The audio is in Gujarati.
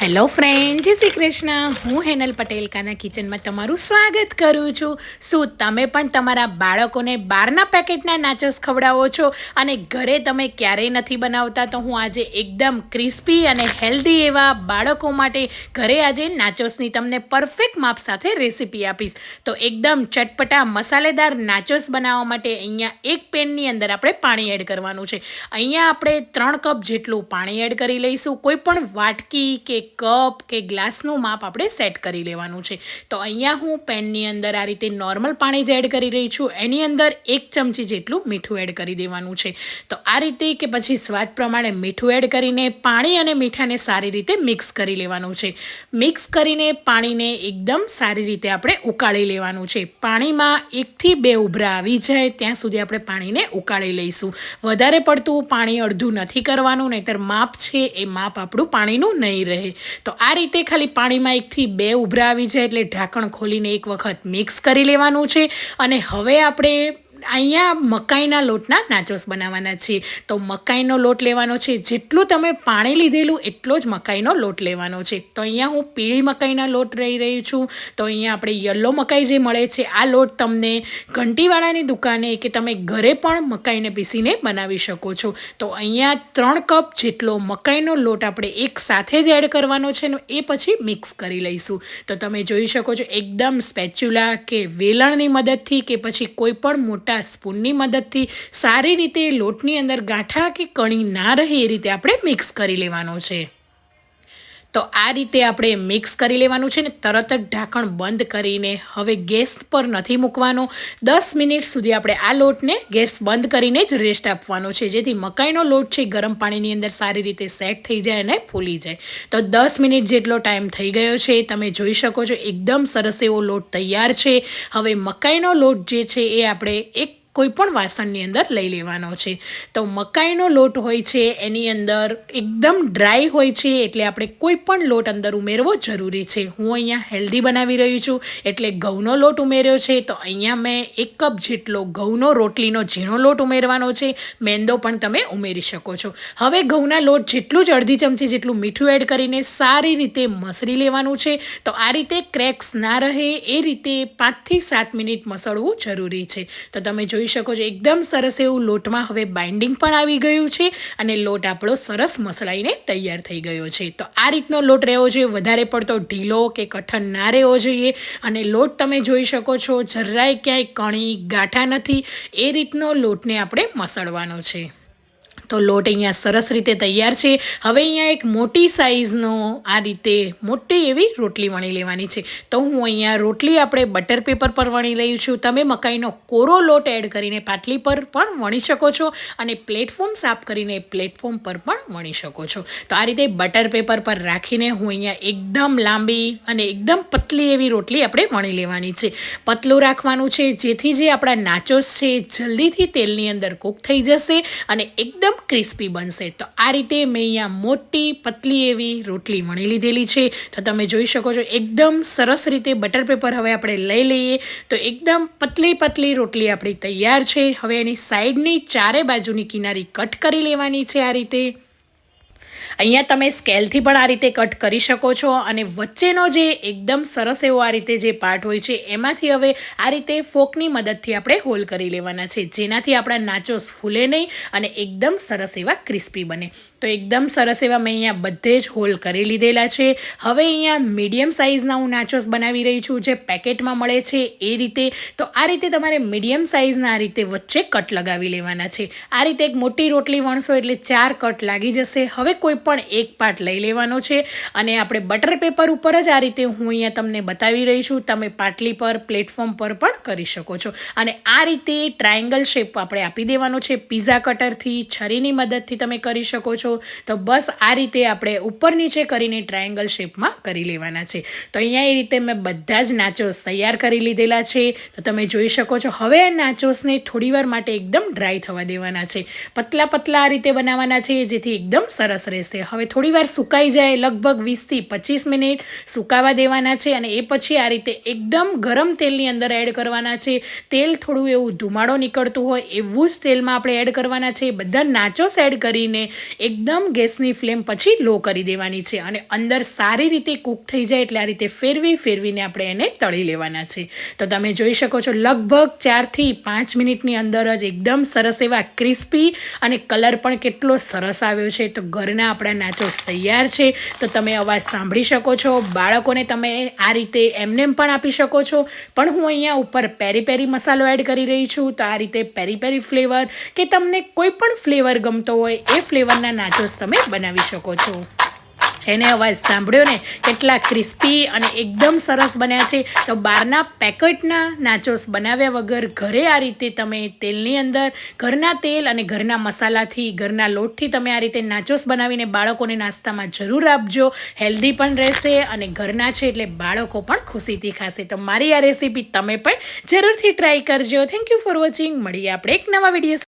હેલો ફ્રેન્ડ જય શ્રી કૃષ્ણ. હું હેનલ પટેલ કાના કિચનમાં તમારું સ્વાગત કરું છું. શું તમે પણ તમારા બાળકોને બહારના પેકેટના નાચોસ ખવડાવો છો? અને ઘરે તમે ક્યારેય નથી બનાવતા, તો હું આજે એકદમ ક્રિસ્પી અને હેલ્ધી એવા બાળકો માટે ઘરે આજે નાચોસની તમને પરફેક્ટ માપ સાથે રેસીપી આપીશ. તો એકદમ ચટપટા, મસાલેદાર નાચોસ બનાવવા માટે અહીંયા એક પેનની અંદર આપણે પાણી એડ કરવાનું છે. અહીંયા આપણે ત્રણ કપ જેટલું પાણી એડ કરી લઈશું. કોઈ પણ વાટકી કે કપ કે ગ્લાસનું માપ આપણે સેટ કરી લેવાનું છે. તો અહીંયા હું પેનની અંદર આ રીતે નોર્મલ પાણી જ એડ કરી રહી છું. એની અંદર એક ચમચી જેટલું મીઠું એડ કરી દેવાનું છે. તો આ રીતે કે પછી સ્વાદ પ્રમાણે મીઠું એડ કરીને પાણી અને મીઠાને સારી રીતે મિક્સ કરી લેવાનું છે. મિક્સ કરીને પાણીને એકદમ સારી રીતે આપણે ઉકાળી લેવાનું છે. પાણીમાં એકથી બે ઉભરા આવી જાય ત્યાં સુધી આપણે પાણીને ઉકાળી લઈશું. વધારે પડતું પાણી અડધું નથી કરવાનું, નહીંતર માપ છે એ માપ આપણું પાણીનું નહીં રહે. તો આ રીતે ખાલી પાણીમાં એકથી બે ઉભરા આવી જાય એટલે ઢાંકણ ખોલીને એક વખત મિક્સ કરી લેવાનું છે. અને હવે આપણે અહીંયા મકાઈના લોટના નાચોસ બનાવવાના છે. તો મકાઈનો લોટ લેવાનો છે. જેટલું તમે પાણી લીધેલું એટલો જ મકાઈનો લોટ લેવાનો છે. તો અહીંયા હું પીળી મકાઈના લોટ રહી રહી છું. તો અહીંયા આપણે યલો મકાઈ જે મળે છે, આ લોટ તમને ઘંટીવાળાની દુકાને કે તમે ઘરે પણ મકાઈને પીસીને બનાવી શકો છો. તો અહીંયા ત્રણ કપ જેટલો મકાઈનો લોટ આપણે એક સાથે જ એડ કરવાનો છે ને એ પછી મિક્સ કરી લઈશું. તો તમે જોઈ શકો છો, એકદમ સ્પેચ્યુલા કે વેલણની મદદથી કે પછી કોઈ પણ મોટા મોટા સ્પૂનની મદદથી સારી રીતે લોટની અંદર ગાંઠા કે કણી ના રહે એ રીતે આપણે મિક્સ કરી લેવાનો છે. તો આ રીતે આપણે મિક્સ કરી લેવાનું છે ને તરત જ ઢાંકણ બંધ કરીને હવે ગેસ પર નથી મૂકવાનો. દસ મિનિટ સુધી આપણે આ લોટને ગેસ બંધ કરીને જ રેસ્ટ આપવાનો છે. જેથી મકાઈનો લોટ છે ગરમ પાણીની અંદર સારી રીતે સેટ થઈ જાય અને ફૂલી જાય. તો દસ મિનિટ જેટલો ટાઈમ થઈ ગયો છે. તમે જોઈ શકો છો, એકદમ સરસ એવો લોટ તૈયાર છે. હવે મકાઈનો લોટ જે છે એ આપણે એક કોઈ પણ વાસણની અંદર લઈ લેવાનો છે. તો મકાઈનો લોટ હોય છે, એની અંદર એકદમ ડ્રાય હોય છે, એટલે આપણે કોઈ પણ લોટ અંદર ઉમેરવો જરૂરી છે. હું અહીંયા હેલ્ધી બનાવી રહી છું, એટલે ઘઉંનો લોટ ઉમેર્યો છે, તો અહીંયા મેં એક કપ જેટલો ઘઉંનો રોટલીનો ઝીણો લોટ ઉમેરવાનો છે. મેંદો પણ તમે ઉમેરી શકો છો. હવે ઘઉંના લોટ જેટલું જ અડધી ચમચી જેટલું મીઠું એડ કરીને સારી રીતે મસળી લેવાનું છે. તો આ રીતે ક્રેક્સ ના રહે, એ રીતે પાંચથી સાત મિનિટ મસળવું જરૂરી છે. તો તમે જોઈ જોઈ શકો છો. એકદમ સરસ એવું લોટમાં હવે બાઇન્ડિંગ પણ આવી ગયું છે અને લોટ આપણો સરસ મસળાઈને તૈયાર થઈ ગયો છે. તો આ રીતનો લોટ રહેવો જોઈએ. વધારે પડતો ઢીલો કે કઠણ ના રહેવો જોઈએ. અને લોટ તમે જોઈ શકો છો, જરાય ક્યાંય કણી, ગાંઠા નથી. એ રીતનો લોટને આપણે મસળવાનો છે. તો લોટ અહીંયા સરસ રીતે તૈયાર છે. હવે અહીંયા એક મોટી સાઇઝનો આ રીતે મોટી એવી રોટલી વણી લેવાની છે. તો હું અહીંયા રોટલી આપણે બટર પેપર પર વણી રહી છું. તમે મકાઈનો કોરો લોટ એડ કરીને પાટલી પર પણ વણી શકો છો અને પ્લેટફોર્મ સાફ કરીને પ્લેટફોર્મ પર પણ વણી શકો છો. તો આ રીતે બટર પેપર પર રાખીને હું અહીંયા એકદમ લાંબી અને એકદમ પતલી એવી રોટલી આપણે વણી લેવાની છે. પતલું રાખવાનું છે જેથી જે આપણા નાચોસ છે જલ્દીથી તેલની અંદર કૂક થઈ જશે અને એકદમ એકદમ ક્રિસ્પી બનશે. તો આ રીતે મેં અહીંયા મોટી પતલી એવી રોટલી વણી લીધેલી છે. તો તમે જોઈ શકો છો, એકદમ સરસ રીતે બટર પેપર હવે આપણે લઈ લઈએ. તો એકદમ પતલી પતલી રોટલી આપણી તૈયાર છે. હવે એની સાઈડની ચારે બાજુની કિનારી કટ કરી લેવાની છે આ રીતે. અહીંયા તમે સ્કેલથી પણ આ રીતે કટ કરી શકો છો અને વચ્ચેનો જે એકદમ સરસ એવો આ રીતે જે પાર્ટ હોય છે, એમાંથી હવે આ રીતે ફોકની મદદથી આપણે હોલ કરી લેવાના છે, જેનાથી આપણા નાચોસ ફૂલે નહીં અને એકદમ સરસ એવા ક્રિસ્પી બને. તો એકદમ સરસ એવા મેં અહીંયા બધે જ હોલ કરી લીધેલા છે. હવે અહીંયા મીડિયમ સાઇઝના હું નાચોસ બનાવી રહી છું, જે પેકેટમાં મળે છે એ રીતે. તો આ રીતે તમારે મીડિયમ સાઇઝના આ રીતે વચ્ચે કટ લગાવી લેવાના છે. આ રીતે એક મોટી રોટલી વણશો એટલે ચાર કટ લાગી જશે. હવે કોઈ પણ એક પાર્ટ લઈ લેવાનો છે. અને આપણે બટર પેપર ઉપર જ આ રીતે હું અહીંયા તમને બતાવી રહી છું. તમે પાટલી પર પ્લેટફોર્મ પર પણ કરી શકો છો. અને આ રીતે ટ્રાયંગલ શેપ આપણે આપી દેવાનો છે. પીઝા કટરથી છરીની મદદથી તમે કરી શકો છો. તો બસ આ રીતે આપણે ઉપર નીચે કરીને ટ્રાયંગલ શેપમાં કરી લેવાના છે. તો અહીંયા એ રીતે મેં બધા જ નાચોસ તૈયાર કરી લીધેલા છે. તો તમે જોઈ શકો છો, હવે આ નાચોસને થોડીવાર માટે એકદમ ડ્રાય થવા દેવાના છે. પતલા પતલા આ રીતે બનાવવાના છે, જેથી એકદમ સરસ રહેશે. રહેશે હવે થોડી વાર સુકાઈ જાય લગભગ વીસથી પચીસ મિનિટ સુકાવા દેવાના છે અને એ પછી આ રીતે એકદમ ગરમ તેલની અંદર એડ કરવાના છે. તેલ થોડું એવું ધુમાડો નીકળતું હોય એવું જ તેલમાં આપણે એડ કરવાના છે. બધા નાચોસ એડ કરીને એકદમ ગેસની ફ્લેમ પછી લો કરી દેવાની છે અને અંદર સારી રીતે કૂક થઈ જાય એટલે આ રીતે ફેરવી ફેરવીને આપણે એને તળી લેવાના છે. તો તમે જોઈ શકો છો લગભગ ચારથી પાંચ મિનિટની અંદર જ એકદમ સરસ એવા ક્રિસ્પી અને કલર પણ કેટલો સરસ આવ્યો છે. તો ઘરના આપણા નાચોસ તૈયાર છે, તો તમે અવાજ સાંભળી શકો છો. બાળકોને તમે આ રીતે એમનેમ પણ આપી શકો છો. પણ હું અહીંયા ઉપર પેરી પેરી મસાલો એડ કરી રહી છું, તો આ રીતે પેરી પેરી ફ્લેવર કે તમને કોઈ પણ ફ્લેવર ગમતો હોય, એ ફ્લેવરના નાચોસ તમે બનાવી શકો છો. જેને અવાજ સાંભળ્યો ને? કેટલા ક્રિસ્પી અને એકદમ સરસ બન્યા છે. તો બહારના પેકેટના નાચોસ બનાવ્યા વગર ઘરે આ રીતે તમે તેલની અંદર ઘરના તેલ અને ઘરના મસાલાથી, ઘરના લોટથી તમે આ રીતે નાચોસ બનાવીને બાળકોને નાસ્તામાં જરૂર આપજો. હેલ્ધી પણ રહેશે અને ઘરના છે એટલે બાળકો પણ ખુશીથી ખાશે. તો મારી આ રેસીપી તમે પણ જરૂરથી ટ્રાય કરજો. થેન્ક યુ ફોર વોચિંગ મળીએ આપણે એક નવા વીડિયો